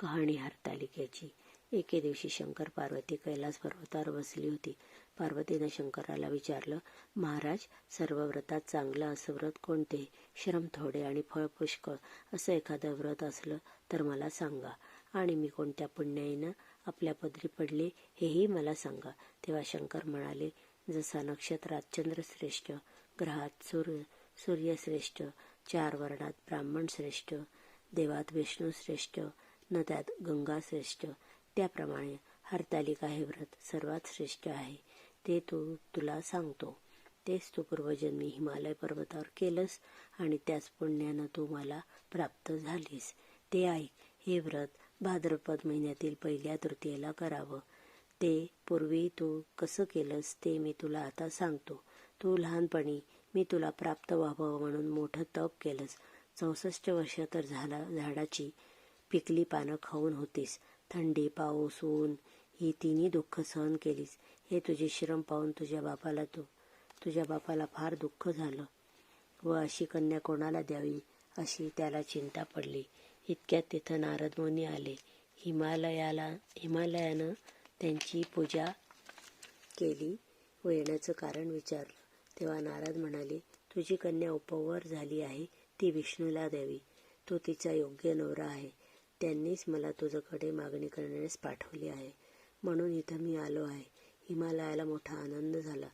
कहाणी हरतालिकेची. एके दिवशी शंकर पार्वती कैलास पर्वतावर बसली होती. पार्वतीनं शंकराला विचारलं महाराज सर्व व्रतात चांगलं असं व्रत कोणते? श्रम थोडे आणि फळ पुष्कळ. असं एखादं व्रत असलं तर मला सांगा. आणि मी कोणत्या पुण्याईनं आपल्या पदरी पडले हेही मला सांगा. तेव्हा शंकर म्हणाले जसा नक्षत्रात चंद्र श्रेष्ठ ग्रहात सूर्य सूर्यश्रेष्ठ चार वर्णात ब्राह्मण श्रेष्ठ देवात विष्णू श्रेष्ठ नद्यात गंगा श्रेष्ठ. त्याप्रमाणे हरतालिका हे व्रत सर्वात श्रेष्ठ आहे. ते तू तुला सांगतो. तेच तू पूर्वजन्मी हिमालय पर्वतावर केलंस आणि त्याच पुण्यानं तू मला प्राप्त झालीस. ते ऐक हे व्रत भाद्रपद महिन्यातील पहिल्या तृतीयेला करावं. ते पूर्वी तू कसं केलंस ते मी तुला आता सांगतो. तू लहानपणी मी तुला प्राप्त व्हावं म्हणून मोठं तप केलंस. चौसष्ट वर्ष तर झाला झाडाची पिकली पानं खाऊन होतीस. थंडी पाऊस ऊन ही तिन्ही दुःख सहन केलीस. हे तुझे श्रम पाहून तुझ्या बापाला तू तुझ्या बापाला फार दुःख झालं. व अशी कन्या कोणाला द्यावी अशी त्याला चिंता पडली. इतक्यात तिथं नारद मुनी आले. हिमालयाला हिमालयानं त्यांची पूजा केली. व येण्याचं कारण विचारलं. तेव्हा नारद म्हणाले तुझी कन्या उपवर झाली आहे ती विष्णूला द्यावी. तो तिचा योग्य नवरा आहे. त्यांनीच मला तुझ्याकडे मागणी करण्यास पाठवली आहे. म्हणून इथं मी आलो आहे. हिमालयाला मोठा आनंद झाला.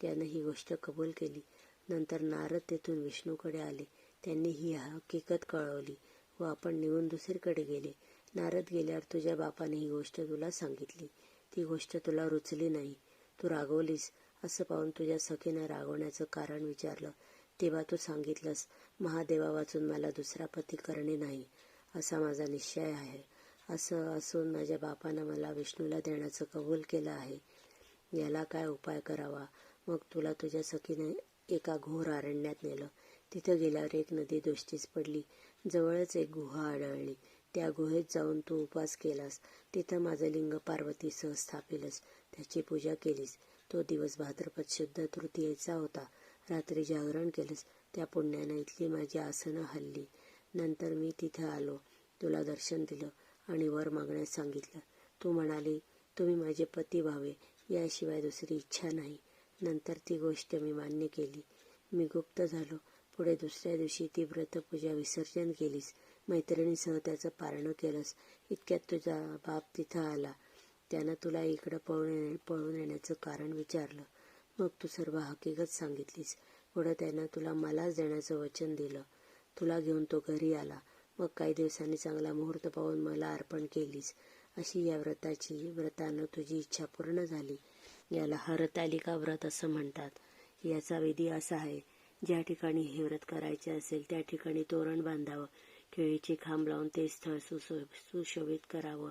त्यानं ही गोष्ट कबूल केली. नंतर नारद तेथून विष्णूकडे आले. त्यांनी ही हकीकत कळवली व आपण निघून दुसरीकडे गेले. नारद गेल्यावर तुझ्या बापाने ही गोष्ट तुला सांगितली. ती गोष्ट तुला रुचली नाही. तू रागवलीस असं पाहून तुझ्या सखीनं रागवण्याचं कारण विचारलं. तेव्हा तू सांगितलंस महादेवा वाचून मला दुसरा पती करणे नाही. असा माझा निश्चय आहे. असं असून माझ्या बापानं मला विष्णूला देण्याचं कबूल केलं आहे. याला काय उपाय करावा? मग तुला तुझ्या सखीने एका घोर अरण्यात नेलं. तिथं गेल्यावर एक नदी दृष्टीस पडली. जवळच एक गुहा आढळली. त्या गुहेत जाऊन तू उपास केलास. तिथं माझं लिंग पार्वतीसह स्थापिलस. त्याची पूजा केलीस. तो दिवस भाद्रपद शुद्ध तृतीयेचा होता. रात्री जागरण केलंस. त्या पुण्यानं इथली माझी आसनं हल्ली. नंतर मी तिथं आलो. तुला दर्शन दिलं आणि वर मागण्यास सांगितलं. तू म्हणाली तुम्ही माझे पती व्हावे याशिवाय दुसरी इच्छा नाही. नंतर ती गोष्ट मी मान्य केली. मी गुप्त झालो. पुढे दुसऱ्या दिवशी ती व्रतपूजा विसर्जन केलीस. मैत्रिणीसह त्याचं पारणं केलंस. इतक्यात तुझा बाप तिथं आला. त्यानं तुला इकडं पळून पळून येण्याचं कारण विचारलं. मग तू सर्व हकीकत सांगितलीस. पुढं त्यानं तुला मलाच देण्याचं वचन दिलं. तुला घेऊन तो घरी आला. मग काही दिवसांनी चांगला मुहूर्त पाहून मला अर्पण केलीस. अशी या व्रताची व्रतानं तुझी इच्छा पूर्ण झाली. याला हरतालिका व्रत असं म्हणतात. याचा विधी असा आहे ज्या ठिकाणी हे व्रत करायचे असेल त्या ठिकाणी तोरण बांधावं. केळीचे खांब लावून ते स्थळ सुशो सुशोभित करावं.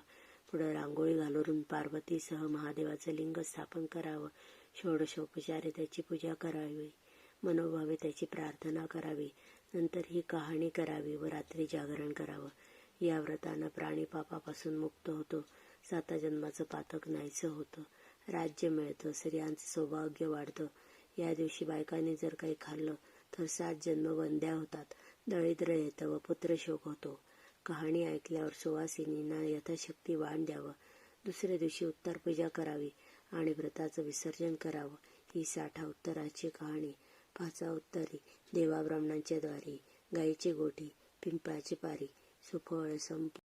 पुढं रांगोळी घालून पार्वतीसह महादेवाचं लिंग स्थापन करावं. षोडशोपचारे त्याची पूजा करावी. मनोभावे त्याची प्रार्थना करावी. नंतर ही कहाणी करावी व रात्री जागरण करावं. या व्रतानं प्राणी पापापासून मुक्त होतो. साता जन्माचं पातक नाहीचं होतं. राज्य मिळतं. स्त्रियांचं सौभाग्य वाढतं. या दिवशी बायकांनी जर काही खाल्लं तर सात जन्म वंद्या होतात. दळिद्र येतं व पुत्रशोक होतो. कहाणी ऐकल्यावर सुवासिनींना यथाशक्ती वाण द्यावं. दुसऱ्या दिवशी उत्तर पूजा करावी आणि व्रताचं विसर्जन करावं. ही साठा उत्तराची कहाणी. पाचा उत्तरी देवा ब्राह्मणांच्या द्वारी गाईची गोठी पिंपळाची पारी सुफळ संप